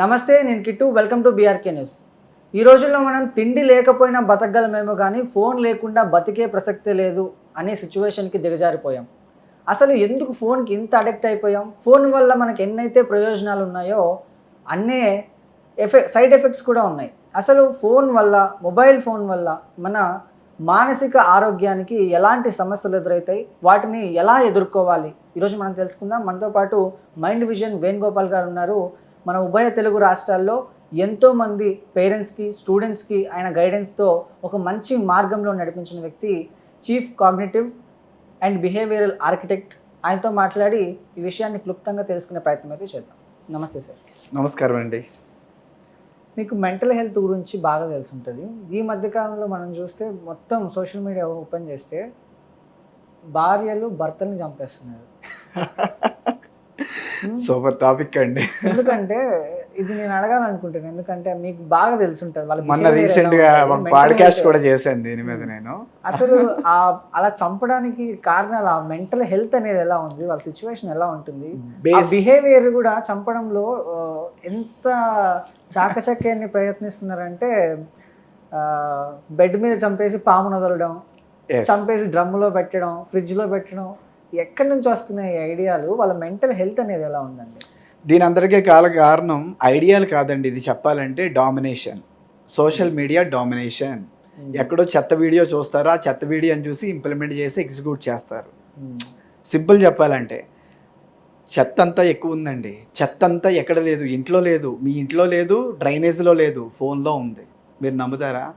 నమస్తే నేను Kittu. Welcome to BRK news ఈ రోజుల్లో మనం తిండి లేకపోయినా బతకగలమేమో కానీ ఫోన్ లేకుండా బతికే ప్రసక్తే లేదు అనే సిచ్యువేషన్కి దిగజారిపోయాం. అసలు ఎందుకు ఫోన్కి ఇంత అడిక్ట్ అయిపోయాం? ఫోన్ వల్ల మనకి ఎన్నైతే ప్రయోజనాలు ఉన్నాయో అన్నే ఎఫెక్ట్ సైడ్ ఎఫెక్ట్స్ కూడా ఉన్నాయి. అసలు ఫోన్ వల్ల మొబైల్ ఫోన్ వల్ల మన మానసిక ఆరోగ్యానికి ఎలాంటి సమస్యలు ఎదురవుతాయి వాటిని ఎలా ఎదుర్కోవాలి? ఈరోజు మనం తెలుసుకుందాం. మనతో పాటు మైండ్ విజన్ వేణుగోపాల్ గారు ఉన్నారు. మన ఉభయ తెలుగు రాష్ట్రాల్లో ఎంతోమంది పేరెంట్స్కి స్టూడెంట్స్కి ఆయన గైడెన్స్తో ఒక మంచి మార్గంలో నడిపించిన వ్యక్తి chief cognitive and behavioural architect ఆయనతో మాట్లాడి ఈ విషయాన్ని క్లుప్తంగా తెలుసుకునే ప్రయత్నం అయితే చేద్దాం. నమస్తే సార్. నమస్కారం అండి. మీకు మెంటల్ హెల్త్ గురించి బాగా తెలిసి ఉంటుంది ఈ మధ్యకాలంలో మనం చూస్తే మొత్తం సోషల్ మీడియా ఓపెన్ చేస్తే భార్యలు భర్తల్ని చంపేస్తున్నారు. సూపర్ టాపిక్ అండి. ఎందుకంటే ఇది నేను అడగాలనుకుంటున్నాను ఎందుకంటే మీకు బాగా తెలిసి ఉంటుంది వాళ్ళ మొన్న రీసెంట్గా ఒక పాడ్కాస్ట్ కూడా చేశాను దీని మీద నేను. అసలు ఆ అలా చంపడానికి కారణాలు ఆ మెంటల్ హెల్త్ అనేది ఎలా ఉంది వాళ్ళ సిచ్యువేషన్ ఎలా ఉంటుంది బిహేవియర్ కూడా చంపడంలో ఎంత చాకచక్యాన్ని ప్రయత్నిస్తున్నారంటే బెడ్ మీద చంపేసి పామును వదలడం. చంపేసి డ్రమ్ములో పెట్టడం ఫ్రిడ్జ్లో పెట్టడం ఎక్కడి నుంచి వస్తున్నాయి ఐడియాలు? వాళ్ళ మెంటల్ హెల్త్ అనేది ఎలా ఉందండి? దీని అందరికీ కాల కారణం ఐడియాలు కాదండి. ఇది చెప్పాలంటే డామినేషన్. Social media domination. ఎక్కడో చెత్త వీడియో చూస్తారో? ఆ చెత్త వీడియోని చూసి ఇంప్లిమెంట్ చేసి ఎగ్జిక్యూట్ చేస్తారు. ఉమ్. సింపుల్ చెప్పాలంటే చెత్త అంతా ఎక్కువ ఉందండి. చెత్త అంతా ఎక్కడ లేదు? ఇంట్లో లేదు. మీ ఇంట్లో లేదు డ్రైనేజ్లో లేదు ఫోన్లో ఉంది. మీరు నమ్ముతారా?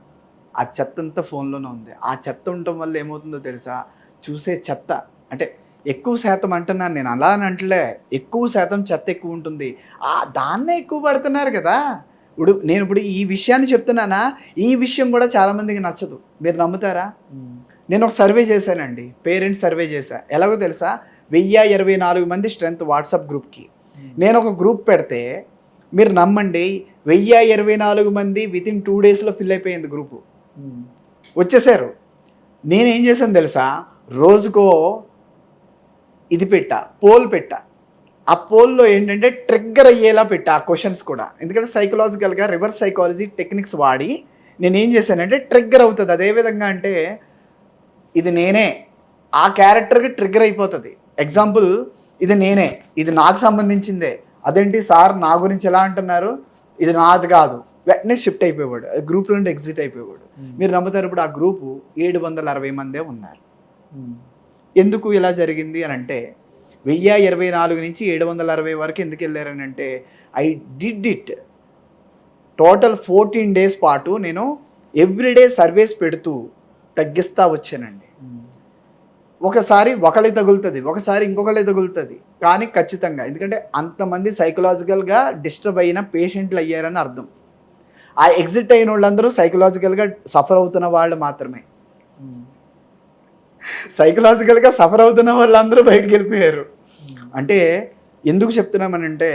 ఆ చెత్త అంతా ఫోన్లోనే ఉంది. ఆ చెత్త ఉండటం వల్ల ఏమవుతుందో తెలుసా? చూసే చెత్త అంటే ఎక్కువ శాతం అంటున్నాను నేను. అలా అని అంటలే. ఎక్కువ శాతం చెత్త ఎక్కువ ఉంటుంది. ఆ దాన్నే ఎక్కువ పడుతున్నారు కదా. ఇప్పుడు నేను ఇప్పుడు ఈ విషయాన్ని చెప్తున్నానా? ఈ విషయం కూడా చాలామందికి నచ్చదు. మీరు నమ్ముతారా. నేను ఒక సర్వే చేశానండి. పేరెంట్స్ సర్వే చేశా. ఎలాగో తెలుసా? వెయ్యి ఇరవై నాలుగు మంది స్ట్రెంత్ వాట్సాప్ గ్రూప్కి. నేను ఒక గ్రూప్ పెడితే మీరు నమ్మండి వెయ్యి ఇరవై నాలుగు మంది విత్ ఇన్ టూ డేస్లో ఫిల్ అయిపోయింది గ్రూపు. వచ్చేసారు. నేనేం చేశాను తెలుసా? రోజుకో ఇది పెట్టా పోల్ పెట్టా. ఆ పోల్లో ఏంటంటే ట్రిగ్గర్ అయ్యేలా పెట్టా ఆ క్వశ్చన్స్ కూడా. ఎందుకంటే సైకలాజికల్గా రివర్స్ సైకాలజీ టెక్నిక్స్ వాడి నేను ఏం చేశానంటే ట్రిగ్గర్ అవుతుంది. అదే విధంగా అంటే ఇది నేనే. ఆ క్యారెక్టర్కి ట్రిగ్గర్ అయిపోతుంది. ఎగ్జాంపుల్ ఇది నేనే. ఇది నాకు సంబంధించిందే. అదేంటి సార్ నా గురించి ఎలా అంటున్నారు? ఇది నాది కాదు. వెంటనే షిఫ్ట్ అయిపోయేవాడు. గ్రూప్ నుండి ఎగ్జిట్ అయిపోయేవాడు. మీరు నమ్ముతారు ఇప్పుడు ఆ గ్రూపు ఏడు వందల అరవై మందే ఉన్నారు. ఉమ్. ఎందుకు ఇలా జరిగింది అని అంటే వెయ్యి ఇరవై నాలుగు నుంచి ఏడు వందల అరవై వరకు ఎందుకు వెళ్ళారని అంటే I did it total fourteen days పాటు నేను ఎవ్రీడే సర్వేస్ పెడుతూ తగ్గిస్తా వచ్చానండి. ఒకసారి ఒకళ్ళే తగులుతుంది ఒకసారి ఇంకొకళ్ళే తగులుతుంది కానీ ఖచ్చితంగా ఎందుకంటే అంతమంది సైకలాజికల్గా డిస్టర్బ్ అయిన పేషెంట్లు అయ్యారని అర్థం. ఆ ఎగ్జిట్ అయిన వాళ్ళందరూ సైకలాజికల్గా సఫర్ అవుతున్న వాళ్ళు మాత్రమే. సైకలాజికల్గా సఫర్ అవుతున్న వాళ్ళందరూ బయటకు వెళ్ళిపోయారు. అంటే ఎందుకు చెప్తున్నామనంటే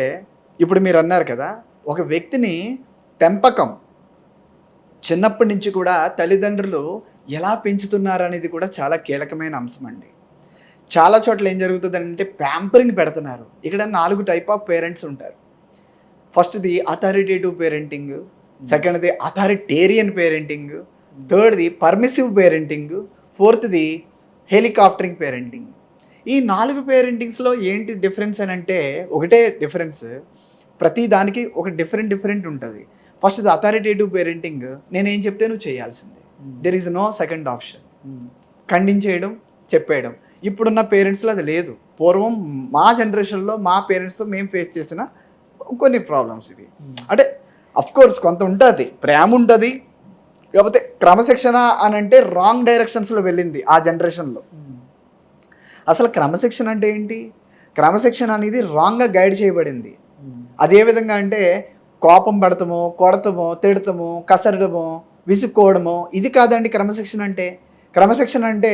ఇప్పుడు మీరు అన్నారు కదా ఒక వ్యక్తిని పెంపకం చిన్నప్పటి నుంచి కూడా తల్లిదండ్రులు ఎలా పెంచుతున్నారు అనేది కూడా చాలా కీలకమైన అంశం అండి చాలా చోట్ల ఏం జరుగుతుందంటే ప్యాంపరింగ్ పెడుతున్నారు. ఇక్కడ నాలుగు టైప్ ఆఫ్ పేరెంట్స్ ఉంటారు. ఫస్ట్ది అథారిటేటివ్ పేరెంటింగ్ సెకండ్ది అథారిటేరియన్ పేరెంటింగ్ థర్డ్ది పర్మిసివ్ పేరెంటింగ్ ఫోర్త్ది హెలికాప్టరింగ్ పేరెంటింగ్. ఈ నాలుగు పేరెంటింగ్స్లో ఏంటి డిఫరెన్స్ అని అంటే ఒకటే డిఫరెన్స్. ప్రతి దానికి ఒక డిఫరెంట్ డిఫరెంట్ ఉంటుంది. ఫస్ట్ అథారిటేటివ్ పేరెంటింగ్ నేనేం చెప్తే నువ్వు చేయాల్సిందే. There is no second option. ఖండించేయడం చెప్పేయడం. ఇప్పుడున్న పేరెంట్స్లో అది లేదు. పూర్వం మా జనరేషన్లో మా పేరెంట్స్తో మేము ఫేస్ చేసిన కొన్ని ప్రాబ్లమ్స్ ఇవి. ఉమ్. అంటే అఫ్ కోర్స్ కొంత ఉంటుంది. ప్రేమ ఉంటుంది. కాకపోతే క్రమశిక్షణ అని అంటే రాంగ్ డైరెక్షన్స్లో వెళ్ళింది ఆ జనరేషన్లో. అసలు క్రమశిక్షణ అంటే ఏంటి? క్రమశిక్షణ అనేది రాంగ్గా గైడ్ చేయబడింది. ఉమ్. అదే విధంగా అంటే కోపం పడటము కొడతము తిడతము కసరడము విసుక్కోవడము ఇది కాదండి క్రమశిక్షణ అంటే. క్రమశిక్షణ అంటే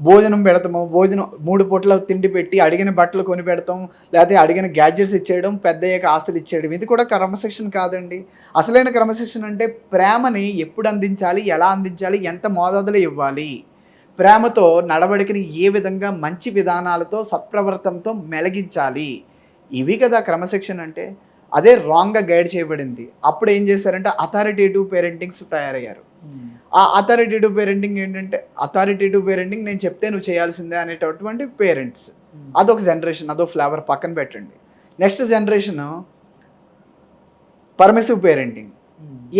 భోజనం పెడతాము. భోజనం మూడు పూట్ల తిండి పెట్టి అడిగిన బట్టలు కొని పెడతాం. లేకపోతే అడిగిన గ్యాడ్జెట్స్ ఇచ్చేయడం పెద్దయ్యక ఆస్తులు ఇచ్చేయడం. ఇది కూడా క్రమశిక్షణ కాదండి. అసలైన క్రమశిక్షణ అంటే ప్రేమని ఎప్పుడు అందించాలి ఎలా అందించాలి ఎంత మోతాదులో ఇవ్వాలి. ప్రేమతో నడవడికని ఏ విధంగా మంచి విధానాలతో సత్ప్రవర్తనతో మెలగించాలి. ఇవి కదా క్రమశిక్షణ అంటే. అదే రాంగ్గా గైడ్ చేయబడింది. అప్పుడు ఏం చేశారంటే అథారిటేటివ్ పేరెంటింగ్స్ తయారయ్యారు. ఆ అథారిటేటివ్ పేరెంటింగ్ ఏంటంటే అథారిటేటివ్ పేరెంటింగ్ నేను చెప్తే నువ్వు చేయాల్సిందే అనేటటువంటి పేరెంట్స్ అదొక జనరేషన్ అదొక ఫ్లేవర్ పక్కన పెట్టండి. Next generation permissive parenting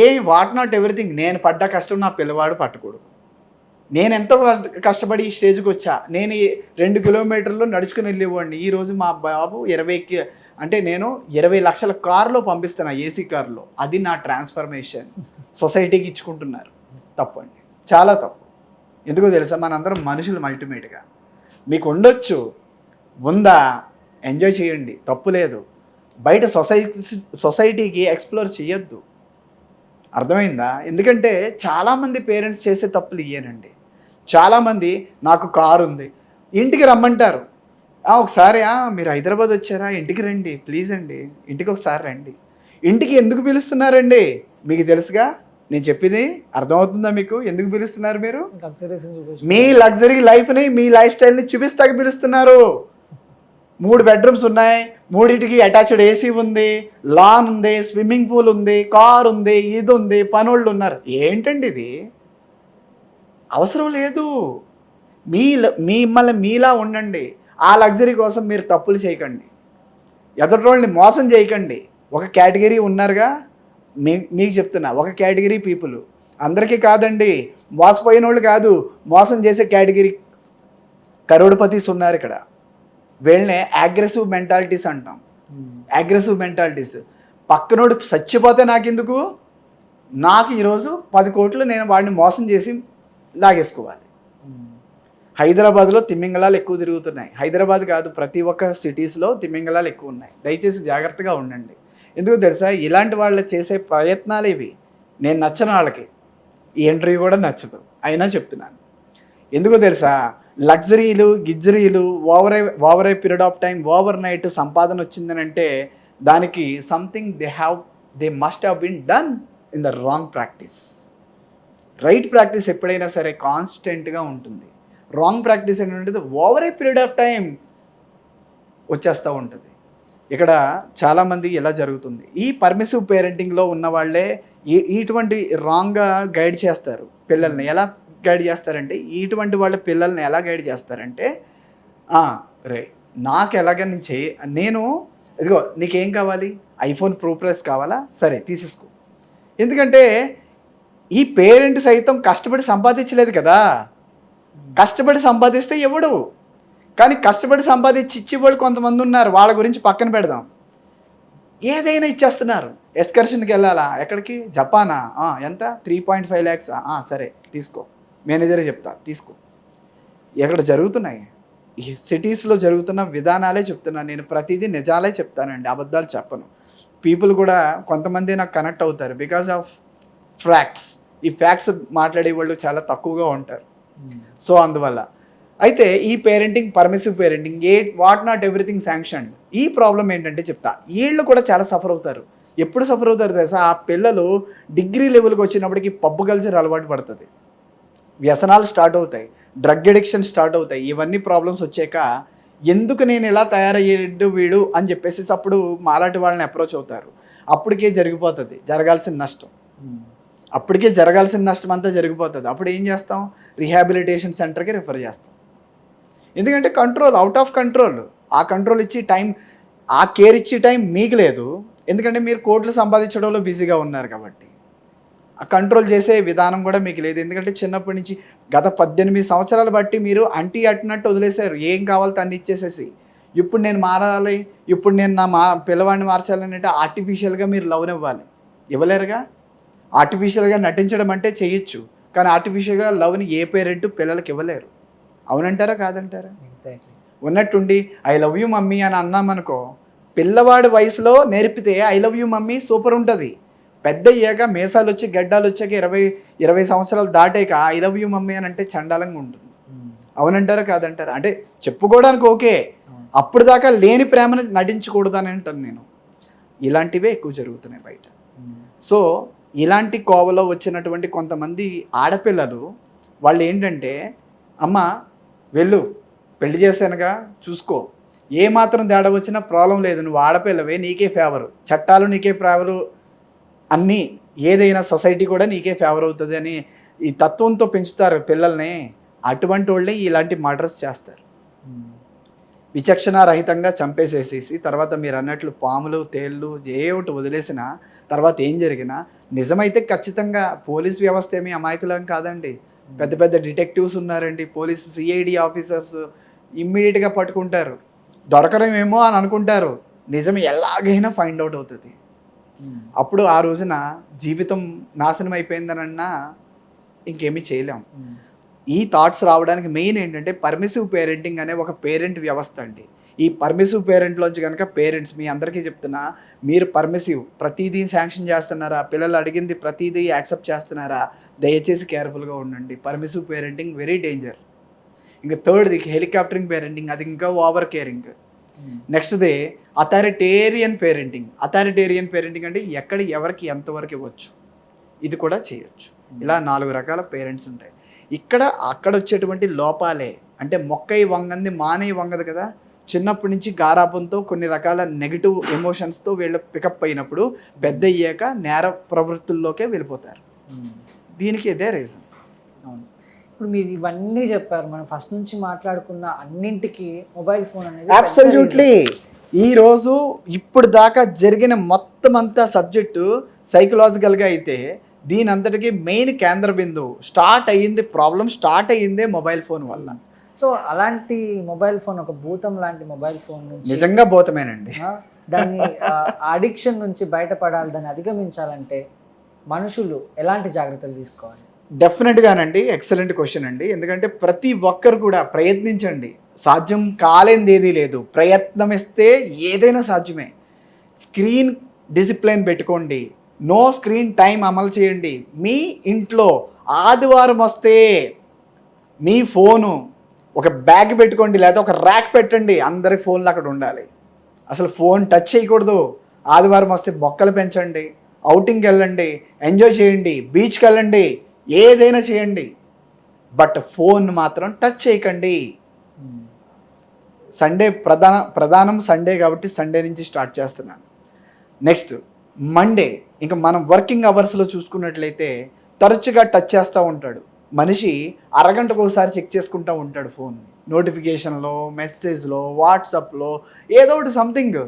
a what not everything నేను పడ్డ కష్టం నా పిల్లవాడు పట్టకూడదు. నేను ఎంతో కష్టపడి ఈ స్టేజ్కి వచ్చా? నేను రెండు కిలోమీటర్లు నడుచుకుని వెళ్ళేవాడిని. ఈరోజు మా బాబు ఇరవైకి అంటే నేను ఇరవై లక్షల కారులో పంపిస్తున్నా ఏసీ కారులో. అది నా ట్రాన్స్ఫర్మేషన్. సొసైటీకి ఇచ్చుకుంటున్నారు. తప్పు అండి. చాలా తప్పు. ఎందుకో తెలుసా? మనందరం మనుషులు అల్టిమేట్గా. మీకు ఉండొచ్చు. ఉందా? ఎంజాయ్ చేయండి. తప్పు లేదు. బయట సొసైటీ సొసైటీకి ఎక్స్ప్లోర్ చేయొద్దు అర్థమైందా? ఎందుకంటే చాలామంది పేరెంట్స్ చేసే తప్పులు ఇయ్యానండి చాలామంది నాకు కారు ఉంది. ఇంటికి రమ్మంటారు. "ఆ, ఒకసారి "ఆ, మీరు హైదరాబాద్ వచ్చారా? ఇంటికి రండి ప్లీజ్ అండి. ఇంటికి ఒకసారి రండి. ఇంటికి ఎందుకు పిలుస్తున్నారండి? మీకు తెలుసుగా? నేను చెప్పింది అర్థమవుతుందా మీకు? ఎందుకు పిలుస్తున్నారు మీరు? మీ లగ్జరీ లైఫ్ని మీ లైఫ్ స్టైల్ని చూపిస్తాకి పిలుస్తున్నారు. మూడు బెడ్రూమ్స్ ఉన్నాయి. మూడింటికి అటాచ్డ్ ఏసీ ఉంది. లాన్ ఉంది స్విమ్మింగ్ పూల్ ఉంది కార్ ఉంది ఇది ఉంది పనోళ్ళు ఉన్నారు. ఏంటండి ఇది? అవసరం లేదు. మీ మిమ్మల్ని మీలా ఉండండి. ఆ లగ్జరీ కోసం మీరు తప్పులు చేయకండి. ఎదుటోళ్ళని మోసం చేయకండి. ఒక కేటగిరీ ఉన్నారుగా? మీ మీకు చెప్తున్నా ఒక కేటగిరీ పీపుల్. అందరికీ కాదండి మోసపోయిన వాళ్ళు కాదు మోసం చేసే కేటగిరీ కరోడుపతీస్ ఉన్నారు ఇక్కడ. వీళ్ళనే అగ్రెసివ్ మెంటాలిటీస్ అంటాం. అగ్రెసివ్ మెంటాలిటీస్ పక్కనోడు చచ్చిపోతే నాకెందుకు? నాకు ఈరోజు పది కోట్లు నేను వాడిని మోసం చేసి లాగేసుకోవాలి. హైదరాబాద్లో తిమ్మింగళాలు ఎక్కువ తిరుగుతున్నాయి. హైదరాబాద్ కాదు ప్రతి ఒక్క సిటీస్లో తిమ్మింగళాలు ఎక్కువ ఉన్నాయి. దయచేసి జాగ్రత్తగా ఉండండి. ఎందుకు తెలుసా? ఇలాంటి వాళ్ళు చేసే ప్రయత్నాలు ఇవి. నేను నచ్చని వాళ్ళకి ఈ ఎంట్రీ కూడా నచ్చదు. అయినా చెప్తున్నాను. ఎందుకో తెలుసా? లగ్జరీలు గిజ్జరీలు over over a period of time overnight సంపాదన వచ్చిందని అంటే దానికి something they have they must have been done in the wrong practice right practice ఎప్పుడైనా సరే కాన్స్టెంట్గా ఉంటుంది. రాంగ్ ప్రాక్టీస్ ఏంటంటే over a period of time వచ్చేస్తూ ఉంటుంది. ఇక్కడ చాలామంది ఎలా జరుగుతుంది? ఈ పర్మిసివ్ పేరెంటింగ్లో ఉన్న వాళ్ళే ఇటువంటి రాంగ్గా గైడ్ చేస్తారు పిల్లల్ని. ఎలా గైడ్ చేస్తారంటే ఇటువంటి వాళ్ళ పిల్లల్ని ఎలా గైడ్ చేస్తారంటే రే నాకు ఎలాగ నేను చేయ నేను ఇదిగో నీకేం కావాలి? ఐఫోన్ ప్రో ప్రెస్ కావాలా? సరే తీసేసుకో. ఎందుకంటే ఈ పేరెంట్ సైతం కష్టపడి సంపాదించలేదు కదా. కష్టపడి సంపాదిస్తే ఎవడు? కానీ కష్టపడి సంపాదించి ఇచ్చేవాళ్ళు కొంతమంది ఉన్నారు. వాళ్ళ గురించి పక్కన పెడదాం. ఏదైనా ఇచ్చేస్తున్నారు. ఎక్స్కర్షన్కి వెళ్ళాలా? ఎక్కడికి? జపానా? ఎంత? త్రీ పాయింట్ ఫైవ్ ల్యాక్స్ సరే తీసుకో. మేనేజరే చెప్తా తీసుకో. ఎక్కడ జరుగుతున్నాయి? సిటీస్లో జరుగుతున్న విధానాలే చెప్తున్నాను నేను ప్రతిదీ నిజాలే చెప్తానండి. అబద్ధాలు చెప్పను. పీపుల్ కూడా కొంతమంది నాకు కనెక్ట్ అవుతారు. Because of facts. ఈ ఫ్యాక్ట్స్ మాట్లాడే వాళ్ళు చాలా తక్కువగా ఉంటారు. సో అందువల్ల. అయితే ఈ parenting permissive parenting a what not everything sanction ఈ ప్రాబ్లం ఏంటంటే చెప్తా. వీళ్ళు కూడా చాలా సఫర్ అవుతారు. ఎప్పుడు సఫర్ అవుతారు తెలుసా? ఆ పిల్లలు డిగ్రీ లెవెల్కి వచ్చినప్పటికి పబ్బు కల్చర్ అలవాటు పడుతుంది. వ్యసనాలు స్టార్ట్ అవుతాయి. డ్రగ్ అడిక్షన్ స్టార్ట్ అవుతాయి. ఇవన్నీ ప్రాబ్లమ్స్ వచ్చాక ఎందుకు నేను ఇలా తయారయ్యేడు వీడు అని చెప్పేసి అప్పుడు మాలాంటి వాళ్ళని అప్రోచ్ అవుతారు. అప్పటికే జరిగిపోతుంది. జరగాల్సిన నష్టం. అప్పటికే జరగాల్సిన నష్టం అంతా జరిగిపోతుంది. అప్పుడు ఏం చేస్తాం? రీహాబిలిటేషన్ సెంటర్కి రిఫర్ చేస్తాం. ఎందుకంటే కంట్రోల్ అవుట్ ఆఫ్ కంట్రోల్. ఆ కంట్రోల్ ఇచ్చి టైం ఆ కేర్ ఇచ్చే టైం మీకు లేదు. ఎందుకంటే మీరు కోట్లు సంపాదించడంలో బిజీగా ఉన్నారు కాబట్టి. ఆ కంట్రోల్ చేసే విధానం కూడా మీకు లేదు. ఎందుకంటే చిన్నప్పటి నుంచి గత పద్దెనిమిది సంవత్సరాలు బట్టి మీరు అంటీ అట్టినట్టు వదిలేశారు. ఏం కావాలో తన్ని ఇచ్చేసేసి. ఇప్పుడు నేను మారాలి ఇప్పుడు నేను నా మా పిల్లవాడిని మార్చాలని అంటే ఆర్టిఫిషియల్గా మీరు లవ్ ఇవ్వాలి. ఇవ్వలేరుగా? ఆర్టిఫిషియల్గా నటించడం అంటే చేయొచ్చు కానీ ఆర్టిఫిషియల్గా లవ్ని ఏ పేరెంట్ పిల్లలకి ఇవ్వలేరు. అవునంటారా కాదంటారా? ఎగ్జాక్ట్లీ ఉన్నట్టుండి ఐ లవ్ యూ మమ్మీ అని అన్నామనుకో పిల్లవాడి వయసులో నేర్పితే I love you mummy super ఉంటుంది. పెద్ద అయ్యాక మేసాలు వచ్చి గడ్డాలు వచ్చాక ఇరవై ఇరవై సంవత్సరాలు దాటాక ఐ లవ్ యూ మమ్మీ అని అంటే చండాలంగా ఉంటుంది. అవునంటారా కాదంటారా? అంటే చెప్పుకోవడానికి ఓకే. అప్పుడు దాకా లేని ప్రేమను నటించకూడదు అని అంటాను నేను. ఇలాంటివే ఎక్కువ జరుగుతున్నాయి బయట. సో ఇలాంటి కోవలో వచ్చినటువంటి కొంతమంది ఆడపిల్లలు వాళ్ళు ఏంటంటే అమ్మ వెళ్ళు పెళ్ళి చేశానుగా చూసుకో. ఏ మాత్రం తేడా వచ్చినా ప్రాబ్లం లేదు నువ్వు ఆడపిల్లవే నీకే ఫేవరు చట్టాలు నీకే ఫేవరు అన్నీ ఏదైనా సొసైటీ కూడా నీకే ఫేవర్ అవుతుంది అని ఈ తత్వంతో పెంచుతారు పిల్లల్ని. అటువంటి వాళ్ళే ఇలాంటి మర్డర్స్ చేస్తారు. విచక్షణ రహితంగా చంపేసేసేసి తర్వాత మీరు అన్నట్లు పాములు తేళ్ళు ఏ ఒకటి వదిలేసిన తర్వాత ఏం జరిగినా నిజమైతే ఖచ్చితంగా పోలీస్ వ్యవస్థ ఏమీ అమాయకులం కాదండి. పెద్ద పెద్ద డిటెక్టివ్స్ ఉన్నారండి. పోలీస్ సిఐడి ఆఫీసర్స్ ఇమ్మీడియట్గా పట్టుకుంటారు. దొరకడమేమో అని అనుకుంటారు. నిజం ఎలాగైనా ఫైండ్ అవుట్ అవుతుంది. అప్పుడు ఆ రోజున జీవితం నాశనం అయిపోయిందనన్నా ఇంకేమీ చేయలేం. ఈ థాట్స్ రావడానికి మెయిన్ ఏంటంటే పర్మిసివ్ పేరెంటింగ్ అనే ఒక పేరెంట్ వ్యవస్థ అండి. ఈ పర్మిసివ్ పేరెంట్లోంచి కనుక పేరెంట్స్ మీ అందరికీ చెప్తున్నా మీరు పర్మిసివ్ ప్రతిదీ శాంక్షన్ చేస్తున్నారా? పిల్లలు అడిగింది ప్రతిదీ యాక్సెప్ట్ చేస్తున్నారా? దయచేసి కేర్ఫుల్గా ఉండండి. పర్మిసివ్ పేరెంటింగ్ వెరీ డేంజర్ ఇంకా థర్డ్ది హెలికాప్టరింగ్ పేరెంటింగ్ అది ఇంకా ఓవర్ కేరింగ్ నెక్స్ట్ది అథారిటేరియన్ పేరెంటింగ్ అథారిటేరియన్ పేరెంటింగ్ అంటే ఎక్కడ ఎవరికి ఎంతవరకు ఇవ్వచ్చు? ఇది కూడా చేయొచ్చు. ఇలా నాలుగు రకాల పేరెంట్స్ ఉంటాయి. ఇక్కడ అక్కడ వచ్చేటువంటి లోపాలే. అంటే మొక్కై వంగంది మానై వంగదు కదా. చిన్నప్పటి నుంచి గారాపంతో కొన్ని రకాల నెగిటివ్ ఎమోషన్స్తో వీళ్ళు పికప్ అయినప్పుడు పెద్ద అయ్యాక నేర ప్రవృత్తుల్లోకే వెళ్ళిపోతారు. దీనికి ఇదే రీజన్ అవును. ఇప్పుడు మీరు ఇవన్నీ చెప్పారు. మనం ఫస్ట్ నుంచి మాట్లాడుకున్న అన్నింటికి మొబైల్ ఫోన్ అనేది అబ్సల్యూట్లీ ఈరోజు ఇప్పుడు దాకా జరిగిన మొత్తం అంతా సబ్జెక్టు సైకలాజికల్గా అయితే దీని అంతటికి మెయిన్ కేంద్ర బిందువు. స్టార్ట్ అయ్యింది ప్రాబ్లం స్టార్ట్ అయ్యిందే మొబైల్ ఫోన్ వల్ల. సో అలాంటి మొబైల్ ఫోన్ ఒక భూతం లాంటి మొబైల్ ఫోన్ నుంచి నిజంగా భూతమేనండి. దాన్ని అడిక్షన్ నుంచి బయటపడాలి దాన్ని అధిగమించాలంటే మనుషులు ఎలాంటి జాగ్రత్తలు తీసుకోవాలి? డెఫినెట్గానండి ఎక్సలెంట్ క్వశ్చన్ అండి. ఎందుకంటే ప్రతి ఒక్కరు కూడా ప్రయత్నించండి. సాధ్యం కాలేంది ఏదీ లేదు. ప్రయత్నం ఇస్తే ఏదైనా సాధ్యమే. స్క్రీన్ డిసిప్లిన్ పెట్టుకోండి. నో స్క్రీన్ టైం అమలు చేయండి. మీ ఇంట్లో ఆదివారం వస్తే మీ ఫోను ఒక బ్యాగ్ పెట్టుకోండి లేదా ఒక ర్యాక్ పెట్టండి అందరి ఫోన్లు అక్కడ ఉండాలి. అసలు ఫోన్ టచ్ చేయకూడదు. ఆదివారం వస్తే మొక్కలు పెంచండి అవుటింగ్కి వెళ్ళండి ఎంజాయ్ చేయండి బీచ్కి వెళ్ళండి ఏదైనా చేయండి. బట్ ఫోన్ మాత్రం టచ్ చేయకండి. సండే ప్రధాన ప్రధానం సండే కాబట్టి సండే నుంచి స్టార్ట్ చేస్తున్నాను. నెక్స్ట్ మండే ఇంకా మనం వర్కింగ్ అవర్స్లో చూసుకున్నట్లయితే తరచుగా టచ్ చేస్తూ ఉంటాడు. మనిషి అరగంటకు ఒకసారి చెక్ చేసుకుంటూ ఉంటాడు ఫోన్ నోటిఫికేషన్లో మెసేజ్లో వాట్సాప్లో ఏదో ఒకటి సంథింగ్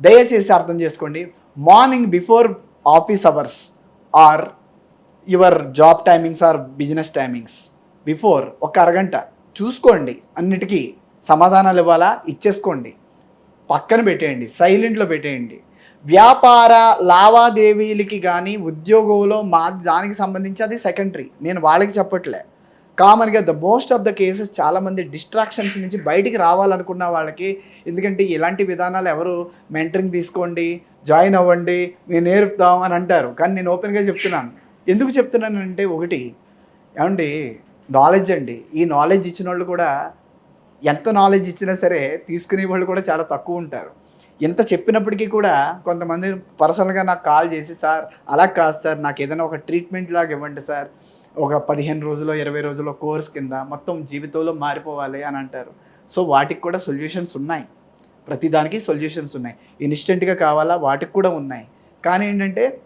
దయచేసి అర్థం చేసుకోండి. Morning before office hours or your job timings or business timings before ఒక అరగంట. చూసుకోండి. అన్నిటికీ సమాధానాలు ఇవ్వాలా? ఇచ్చేసుకోండి. పక్కన పెట్టేయండి సైలెంట్లో పెట్టేయండి. వ్యాపార లావాదేవీలకి కానీ ఉద్యోగంలో మా దానికి సంబంధించి అది సెకండరీ. నేను వాళ్ళకి చెప్పట్లే. కామన్గా the most of the cases చాలామంది డిస్ట్రాక్షన్స్ నుంచి బయటికి రావాలనుకున్న వాళ్ళకి ఎందుకంటే ఇలాంటి విధానాలు ఎవరు మెంటరింగ్ తీసుకోండి జాయిన్ అవ్వండి నేను నేర్పుతాం అని అంటారు. కానీ నేను ఓపెన్గా చెప్తున్నాను. ఎందుకు చెప్తున్నానంటే ఒకటి ఏమండి నాలెడ్జ్ అండి. ఈ నాలెడ్జ్ ఇచ్చిన వాళ్ళు కూడా ఎంత నాలెడ్జ్ ఇచ్చినా సరే తీసుకునే వాళ్ళు కూడా చాలా తక్కువ ఉంటారు. ఎంత చెప్పినప్పటికీ కూడా కొంతమంది పర్సనల్గా నాకు కాల్ చేసి సార్ అలా కాదు సార్ నాకు ఏదైనా ఒక ట్రీట్మెంట్ లాగా ఇవ్వండి సార్. ఒక పదిహేను రోజుల్లో ఇరవై రోజుల్లో కోర్స్ కింద మొత్తం జీవితంలో మారిపోవాలి అని అంటారు. సో వాటికి కూడా సొల్యూషన్స్ ఉన్నాయి. ప్రతిదానికి సొల్యూషన్స్ ఉన్నాయి. ఇన్స్టెంట్గా కావాలా? వాటికి కూడా ఉన్నాయి. కానీ ఏంటంటే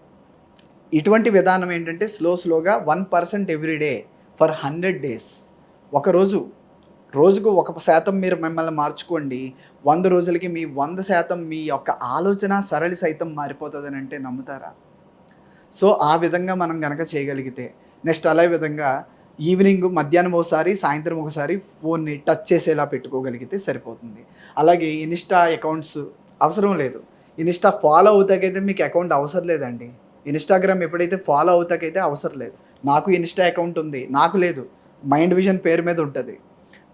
ఇటువంటి విధానం ఏంటంటే స్లో స్లోగా one percent everyday for hundred days ఒకరోజు రోజుకు ఒక శాతం మీరు మిమ్మల్ని మార్చుకోండి. వంద రోజులకి మీ వంద శాతం మీ యొక్క ఆలోచన సరళి సైతం మారిపోతుందని అంటే నమ్ముతారా? సో ఆ విధంగా మనం కనుక చేయగలిగితే నెక్స్ట్ అలా విధంగా ఈవినింగ్ మధ్యాహ్నం ఒకసారి సాయంత్రం ఒకసారి ఫోన్ని టచ్ చేసేలా పెట్టుకోగలిగితే సరిపోతుంది. అలాగే ఇన్స్టా అకౌంట్స్ అవసరం లేదు. ఇన్స్టా ఫాలో అవుతాకైతే మీకు అకౌంట్ అవసరం లేదండి. ఇన్స్టాగ్రామ్ ఎప్పుడైతే ఫాలో అవుతాకైతే అవసరం లేదు. నాకు ఇన్స్టా అకౌంట్ ఉంది. నాకు లేదు. మైండ్ విజన్ పేరు మీద ఉంటుంది.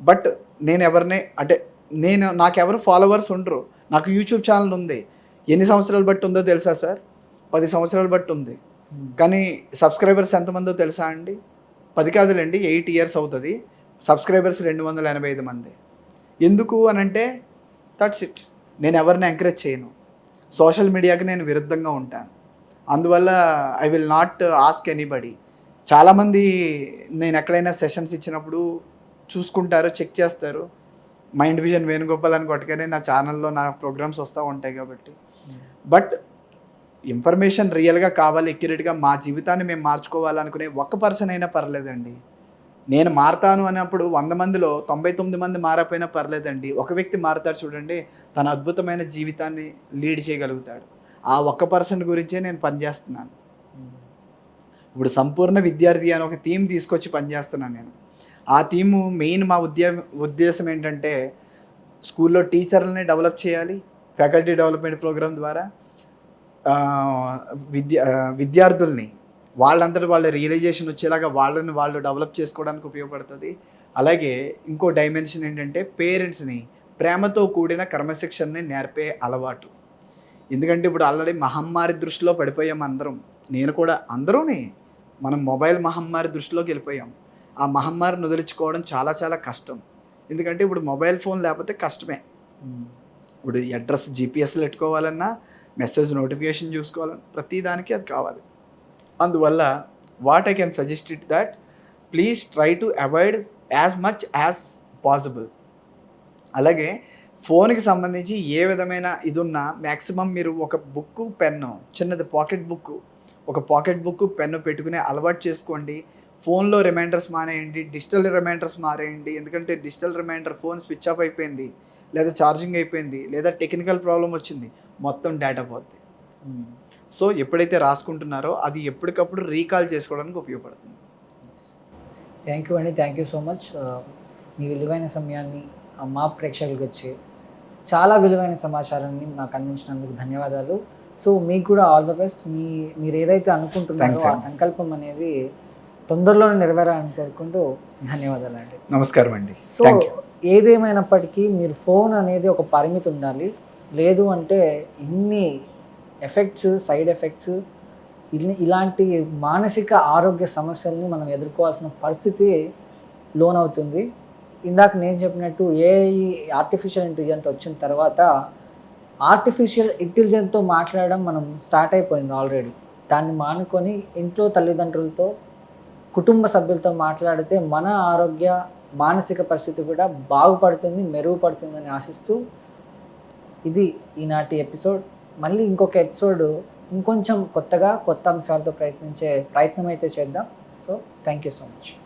బట్ నేను ఎవరిని అంటే నేను నాకెవరు ఫాలోవర్స్ ఉండరు. నాకు యూట్యూబ్ ఛానల్ ఉంది. ఎన్ని సంవత్సరాలు బట్టి ఉందో తెలుసా సార్? పది సంవత్సరాలు బట్టి ఉంది. కానీ సబ్స్క్రైబర్స్ ఎంతమందో తెలుసా అండి? పది కాదులేండి ఎయిట్ ఇయర్స్ అవుతుంది. సబ్స్క్రైబర్స్ రెండు వందల ఎనభై ఐదు మంది. ఎందుకు అని అంటే దట్స్ ఇట్ నేను ఎవరిని ఎంకరేజ్ చేయను. సోషల్ మీడియాకి నేను విరుద్ధంగా ఉంటాను. అందువల్ల I will not ask anybody చాలామంది నేను ఎక్కడైనా సెషన్స్ ఇచ్చినప్పుడు చూసుకుంటారు చెక్ చేస్తారు. మైండ్ విజన్ వేణుగోపాల్ అని కొట్టగానే నా ఛానల్లో నా ప్రోగ్రామ్స్ వస్తూ ఉంటాయి కాబట్టి. బట్ ఇన్ఫర్మేషన్ రియల్గా కావాలి ఎక్యురేట్గా మా జీవితాన్ని మేము మార్చుకోవాలనుకునే ఒక్క పర్సన్ అయినా పర్లేదండి. నేను మారతాను అన్నప్పుడు వంద మందిలో తొంభై తొమ్మిది మంది మారపోయినా పర్లేదండి. ఒక వ్యక్తి మారతాడు చూడండి తన అద్భుతమైన జీవితాన్ని లీడ్ చేయగలుగుతాడు. ఆ ఒక్క పర్సన్ గురించే నేను పనిచేస్తున్నాను. ఇప్పుడు సంపూర్ణ విద్యార్థి అని ఒక థీమ్ తీసుకొచ్చి పనిచేస్తున్నాను నేను. ఆ థీము మెయిన్ మా ఉద్య ఉద్దేశం ఏంటంటే స్కూల్లో టీచర్లని డెవలప్ చేయాలి ఫ్యాకల్టీ డెవలప్మెంట్ ప్రోగ్రామ్ ద్వారా విద్య విద్యార్థుల్ని వాళ్ళంతటి వాళ్ళ రియలైజేషన్ వచ్చేలాగా వాళ్ళని వాళ్ళు డెవలప్ చేసుకోవడానికి ఉపయోగపడుతుంది. అలాగే ఇంకో డైమెన్షన్ ఏంటంటే పేరెంట్స్ని ప్రేమతో కూడిన క్రమశిక్షణని నేర్పే అలవాటు. ఎందుకంటే ఇప్పుడు ఆల్రెడీ మహమ్మారి దృష్టిలో పడిపోయాం అందరం. నేను కూడా అందరూనే మనం మొబైల్ మహమ్మారి దృష్టిలోకి వెళ్ళిపోయాం. ఆ మహమ్మారిని వదిలించుకోవడం చాలా చాలా కష్టం. ఎందుకంటే ఇప్పుడు మొబైల్ ఫోన్ లేకపోతే కష్టమే. ఇప్పుడు అడ్రస్ జీపీఎస్లో పెట్టుకోవాలన్నా మెసేజ్ నోటిఫికేషన్ చూసుకోవాలన్నా ప్రతి దానికి అది కావాలి. అందువల్ల what I can suggest it that please try to avoid as much as possible అలాగే ఫోన్కి సంబంధించి ఏ విధమైన ఇది ఉన్నా మ్యాక్సిమం మీరు ఒక బుక్ పెన్ను చిన్నది పాకెట్ బుక్ ఒక పాకెట్ బుక్ పెన్ను పెట్టుకునే అలవాటు చేసుకోండి. ఫోన్లో రిమైండర్స్ మానేయండి డిజిటల్ రిమైండర్స్ మారేయండి. ఎందుకంటే digital reminder phone switch off అయిపోయింది లేదా ఛార్జింగ్ అయిపోయింది లేదా టెక్నికల్ ప్రాబ్లం వచ్చింది మొత్తం డేటా పోద్ది. సో ఎప్పుడైతే రాసుకుంటున్నారో అది ఎప్పటికప్పుడు రీకాల్ చేసుకోవడానికి ఉపయోగపడుతుంది. థ్యాంక్ యూ అండి థ్యాంక్ యూ సో మచ్ మీ విలువైన సమయాన్ని మా ప్రేక్షకులకు వచ్చి చాలా విలువైన సమాచారాన్ని నాకు అందించినందుకు ధన్యవాదాలు. సో మీకు కూడా ఆల్ ద బెస్ట్. మీ మీరు ఏదైతే అనుకుంటున్నారో ఆ. సంకల్పం అనేది తొందరలోనే నెరవేరాలని కోరుకుంటూ ధన్యవాదాలు అండి నమస్కారం అండి. సో ఏదేమైనప్పటికీ మీరు ఫోన్ అనేది ఒక పరిమితి ఉండాలి. లేదు అంటే ఇన్ని ఎఫెక్ట్స్ సైడ్ ఎఫెక్ట్స్ ఇలాంటి మానసిక ఆరోగ్య సమస్యల్ని మనం ఎదుర్కోవాల్సిన పరిస్థితి లోనవుతుంది. ఇందాక నేను చెప్పినట్టు ఏ ఆర్టిఫిషియల్ ఇంటెలిజెంట్ వచ్చిన తర్వాత ఆర్టిఫిషియల్ ఇంటెలిజెంట్తో మాట్లాడడం మనం స్టార్ట్ అయిపోయింది ఆల్రెడీ దాన్ని మానుకొని ఇంట్లో తల్లిదండ్రులతో కుటుంబ సభ్యులతో మాట్లాడితే మన ఆరోగ్య మానసిక పరిస్థితి కూడా బాగుపడుతుంది మెరుగుపడుతుందని ఆశిస్తూ ఇది ఈనాటి ఎపిసోడ్. మళ్ళీ ఇంకొక ఎపిసోడ్ ఇంకొంచెం కొత్తగా కొత్త అంశాలతో ప్రయత్నించే ప్రయత్నం అయితే చేద్దాం. So thank you so much